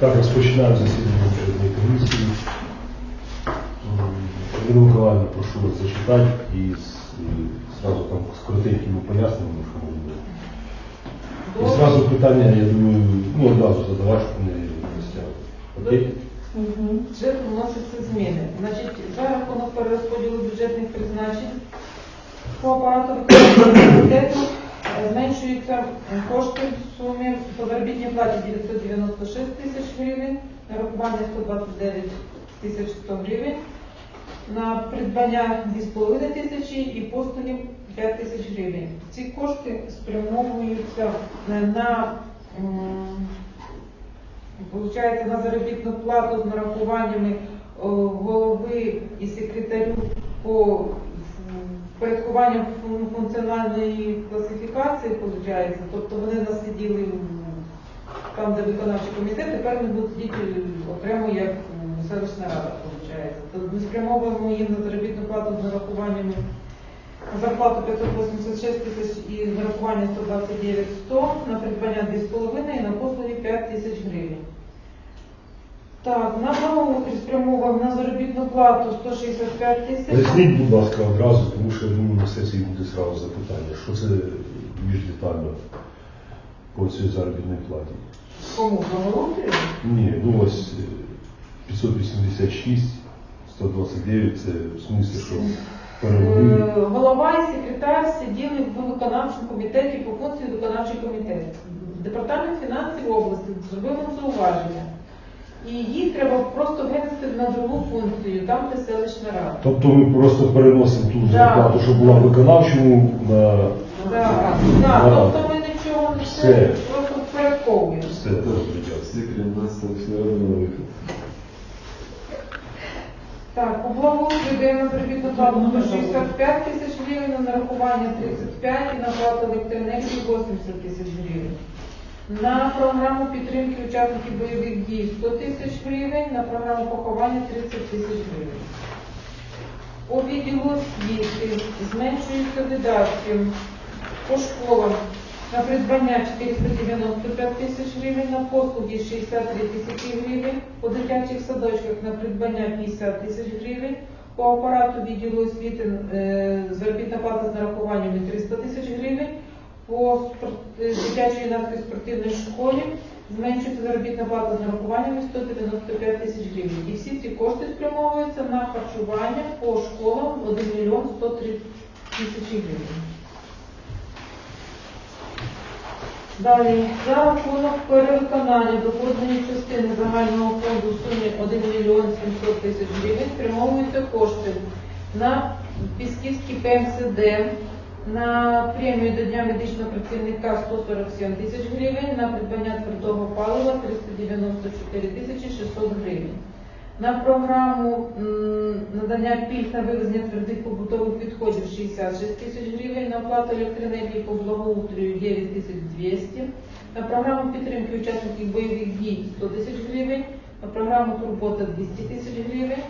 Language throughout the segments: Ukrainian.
Так, розпочинаємо засідання бюджетної комісії. М, Ірину Миколаївну прошу вас зачитати і і зразу там з коротенькими поясненнями, що бути. І зразу питання, я думаю, ну одразу задавати, щоб не розтягувати. Окей? Бюджет вносяться зміни. Значить, за рахунок перерозподілу бюджетних призначень по апарату комітету е, зменшуються кошти в сумі по заробітній платі 996 тисяч гривень, нарахування 129 тисяч 100 гривень, на придбання 2,5 тисячі і послуги 5 тисяч гривень. Ці кошти спрямовуються е, на Получається на заробітну плату з нарахуваннями голови і секретарю по впорядкуванню фун- функціональної класифікації, виходить. Тобто вони насиділи там, де виконавчий комітет, тепер вони будуть сидіти окремо як селищна рада, виходить. Тобто ми спрямовуємо їм на заробітну плату з нарахуваннями на зарплату 586 тисяч і нарахування 129 100, на придбання 2,5 і на послуги 5 тисяч гривень. Так, на благоустрій спрямовуємо на заробітну плату 165 тисяч. Поясніть, будь ласка, одразу, тому що я думаю, на сесії буде зразу запитання, що це більш детально по цій заробітній платі. Кому благоустрій? Ні, ну ось е, 586, 129, це в смислі, що перевели. Е, Голова і секретар сиділи в виконавчому комітеті по функції виконавчий комітет. Департамент фінансів області зробив нам зауваження. І їх треба просто винести на другу функцію, там де селищна рада. Тобто ми просто переносимо ту зарплату, що була в виконавчому на Так, тобто ми нічого не Все. просто впорядковуємо. все. Всі крім нас там все одно на вихід. Так, по благоустрою даємо на заробітну плату 165 тисяч гривень, на нарахування 35 і на плату електроенергії 80 тисяч гривень. На програму підтримки учасників бойових дій 100 тисяч гривень, на програму поховання 30 тисяч гривень. У відділу освіти зменшуються видатки по школам на придбання 495 тисяч гривень, на послуги 63 тисячі гривень, по дитячих садочках на придбання 50 тисяч гривень, по апарату відділу освіти е, заробітна плата з нарахуваннями 300 тисяч гривень, по е, дитячій юнацькій спортивній школі зменшується заробітна плата з нарахуваннями 195 тисяч гривень. І всі ці кошти спрямовуються на харчування по школам 1 мільйон 103 тисячі гривень. Далі, за рахунок перевиконання доходної частини загального фонду в сумі 1 мільйон 700 тисяч гривень спрямовуються кошти на Пісківський ПМСД, на премію до Дня медичного працівника 147 тисяч гривень, на придбання твердого палива 394 тисячі 600 гривень. На програму надання пільг на вивезення твердих побутових відходів 66 тисяч гривень, на плату електроенергії по благоустрою 9 тисяч 200, на програму підтримки учасників бойових дій 100 тисяч гривень, на програму турбота 200 тисяч гривень,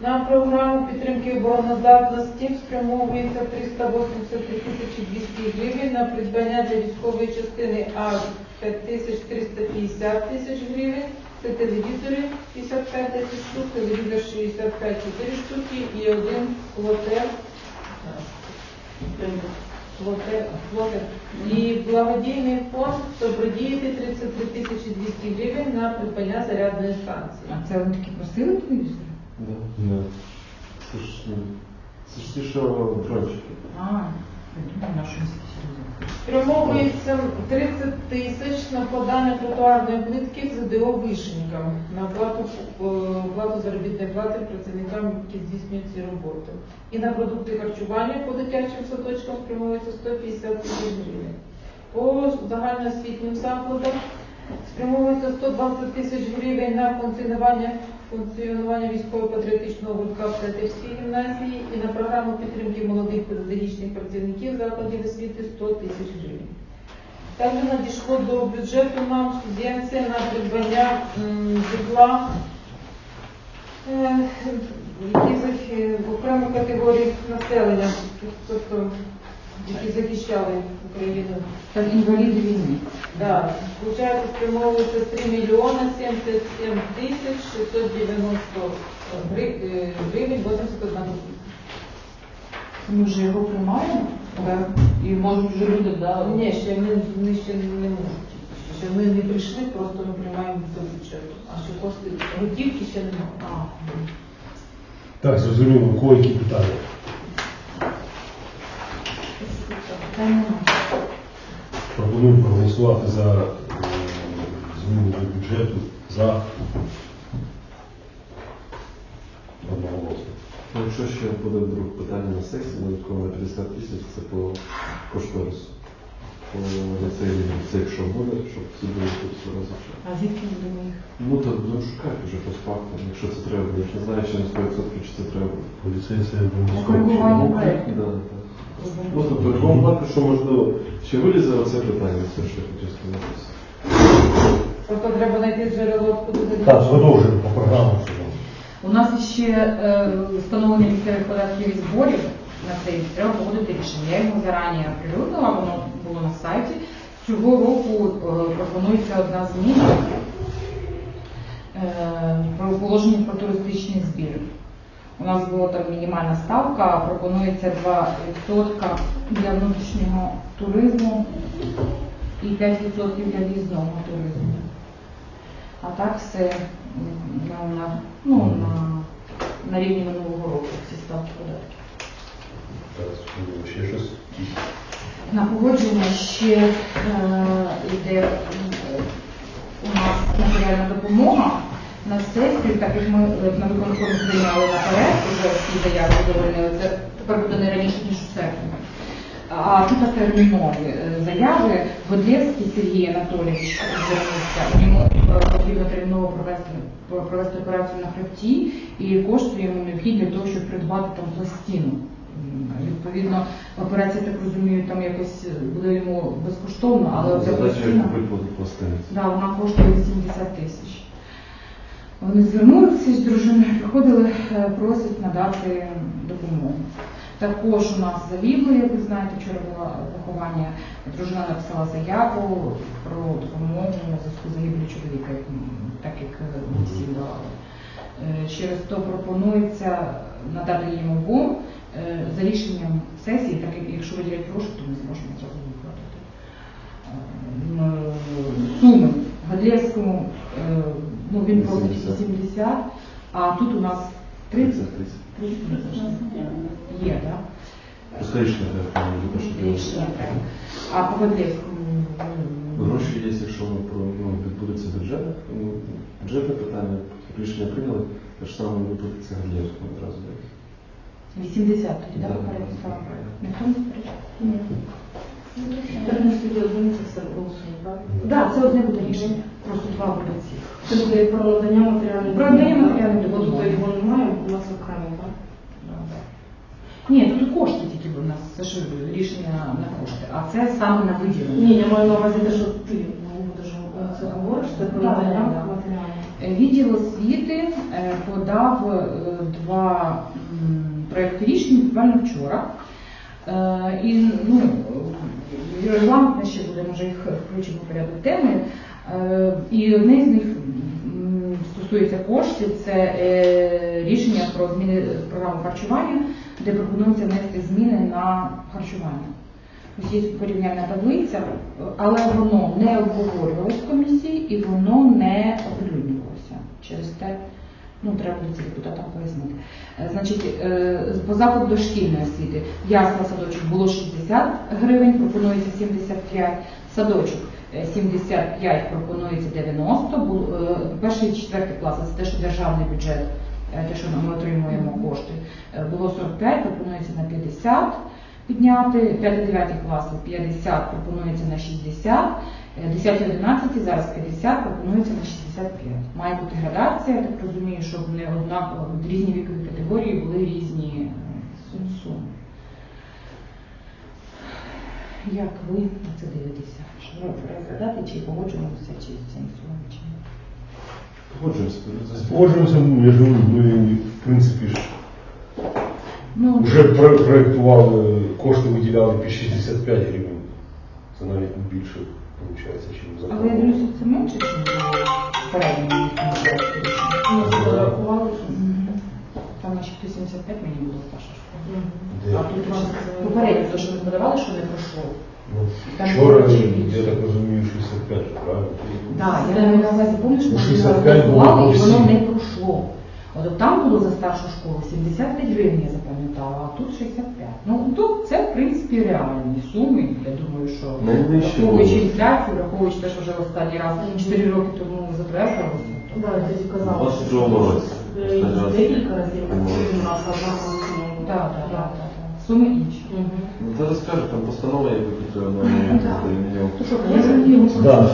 на програму підтримки обороноздатності спрямовується 383 тисячі 200 гривень, на придбання для військової частини А 5350 тисяч гривень, це телевізори 55 тисяч штук, телевізор 65 4 штуки і один лотер. Лотер, лотер. І благодійний фонд добродіяти 33 тисячі 200 гривень на придбання зарядної станції. А це вони такі просили? Да. Да. А, серйозне. Спрямовується 30 тисяч на подання тротуарної плитки з ЗДО вишенькам на оплату, е, оплату заробітної плати працівникам, які здійснюють ці роботи. І на продукти харчування по дитячим садочкам спрямовується 150 тисяч гривень. По загальноосвітнім закладам спрямовується 120 тисяч гривень на функціонування функціонування військово-патріотичного гуртка в Катівській гімназії і на програму підтримки молодих педагогічних працівників закладів освіти 100 тисяч гривень. Також надійшло до бюджету нам субвенція на придбання житла е, якихось е, окремих категорій населення, тобто які захищали Україну. Там інваліди війни. Да, получается, спрямовується 3 мільйони 77 тисяч 690 е, гривень 81 копійка. Ми вже його приймаємо. Так. І можуть вже люди, да. Ні, ще ми, ми ще не можуть. Ще ми не прийшли, просто ми приймаємо до бюджету. А ще кошти готівки ще немає. Так, зрозуміло, у кого які питання? Питань нема. Пропоную проголосувати за е, зміну до бюджету за одноголосно. Ну, Якщо ще буде вдруг питання на сесії, додатково на 50 тисяч, це по кошторису. По це якщо буде, щоб всі були тут все разом. А звідки будемо їх? Ну то будемо шукати вже по факту, якщо це треба буде. Я ж не знаю, чи на 100% чи це треба буде. Поліцейська Коригування обов'язково. проекту. Да, так. Ну, тобто, в такому випадку, що можливо, чи вилізе оце питання, це що я хотів сказати. Просто треба знайти джерело, откуди Так, продовжуємо по програмі. У нас ще е, встановлення місцевих податків і зборів на цей треба погодити рішення. Я його зарані оприлюднила, воно було на сайті. Цього року е, пропонується одна зміна е, про положення про туристичні збір. У нас була там мінімальна ставка, пропонується 2% для внутрішнього туризму і 5% для в'їзного туризму. А так все на, на, ну, на, на рівні минулого року всі ставки податків. Ще щось. На погодження ще е, йде е, у нас матеріальна допомога на сесію, так як ми е, на виконкомі прийняли наперед, вже всі заяви задовольнили, це тепер буде не раніше, ніж у серпні. А тут термінові е, заяви. Годлєвський Сергій Анатолійович звернувся, йому е, потрібно терміново провести, провести операцію на хребті, і кошти йому необхідні для того, щоб придбати там пластину. Відповідно, операція, так розумію, там якось буде йому безкоштовно, але оця пластина, воду пластинець. да, вона коштує 80 тисяч. Вони звернулися з дружиною, приходили, е, просять надати допомогу. Також у нас загибло, як ви знаєте, вчора було поховання. Дружина написала заяву про допомогу зв'язку з загиблю чоловіка, так як е, ми всі давали. Е, Через то пропонується надати їм обом е, за рішенням сесії, так як якщо виділять гроші, то ми зможемо зразу виплатити. Е, Суми Гадлєвському, е, ну він просить 80. 80, а тут у нас 30 30 тисяч. 30 тисяч. Є, так? Те, що Рішення треба. А по Гадлєвському Ну, Гроші є, якщо воно про ну, відбудеться бюджет, ну, бюджетне питання, рішення прийняли, те ж саме виплатиться Галєвському одразу. десь. 80 тоді, так. Ніхто не? Ні. Перенести одиниці все голосуємо, так? Так, це одне буде рішення. Просто два буде ці. Це буде про надання матеріальної Про надання матеріальної допомоги. Тобто його немає, у нас окремо, так? Ні, тут кошти тільки у нас, це ж рішення на кошти, а це саме на виділення. Ні, я маю на увазі те, що ти ну, будеш це говориш, це про Да, надання да, да. матеріальної. Е, Відділ освіти е, подав е, два м, проекти рішень буквально вчора. Е, І ну, е, регламент ми ще буде, може їх включимо в порядок теми. Е, І одне з них стосується коштів, це е, рішення про зміни програми харчування, де пропонується внести зміни на харчування. Ось є порівняльна таблиця, але воно не обговорювалось в комісії і воно не оприлюднювалося. Через те ну, треба буде депутатам пояснити. Е, Значить, по закладу дошкільної освіти ясла садочок було 60 гривень, пропонується 75, садочок 75, пропонується 90, е, перший і четвертий клас, це те, що державний бюджет, е, те, що ми отримуємо кошти, е, було 45, пропонується на 50 підняти, 5-9 класи 50 пропонується на 60, 10-11 зараз 50 пропонується на 65. Має бути градація, я так розумію, щоб не однаково різні вікові категорії були різні е, суми. Як ви на це дивитеся? Що розглядати, чи погоджуємося чи з цим сумом, чи ні? Погоджуємося. Погоджуємося, ну, я ж говорю, ми, в принципі, ж Ну, вже про- проєктували кошти виділяли під 65 гривень. Це навіть більше виходить, ніж Але я закон. дивлюся, це менше, ніж попередньому проєкті рішення. Ну, це зарахували. Наче 75 мені було старша школа. А тут у нас попередньо, то, що ми подавали, що не пройшло. Ну, Там Вчора, було я так розумію, 65, правильно? Так, я на увазі, помниш, Ну, ми 65 було і воно не пройшло. От там було за старшу школу 75 гривень, я запам'ятала, а тут 65. Ну, тут це, в принципі, реальні суми. Я думаю, що Найнижче враховуючи було. інфляцію, враховуючи те, що вже останній раз 4 роки тому затвердилося. то- Да, я тоді У казала. 22-му році. Е, Декілька разів, По-моєму. одна. Так, так, так, так. Суми інші. Ну, зараз скажу, там постанова є Так. на мільйон. То що, Я. Да.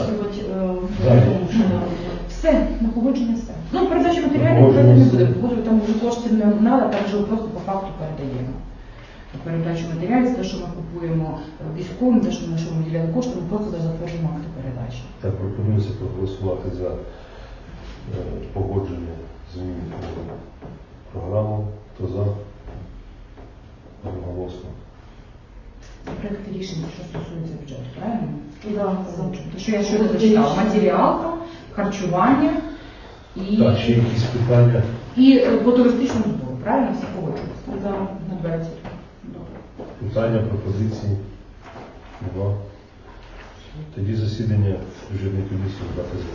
Все, на погодження все. Ну, передачу матеріалів Погодження не все. буде. Погоджувати там вже коштів не треба, так вже просто по факту передаємо. Передачу матеріалів, те, що ми купуємо військовим, те, що ми що ми виділяли кошти, ми просто зараз затверджуємо акти передачі. Так, пропонується проголосувати за е, погодження змін програму. Хто за? Одноголосно. Це проєкт рішення, що стосується бюджету, правильно? Да, за. Що я щойно зачитала, матеріалка, харчування і, Так, ще якісь питання? і е, по туристичному збору, правильно? Всі погоджуються? Да. На 20. Добре. Питання, пропозиції? Нема. Тоді засідання бюджетної комісії брати за.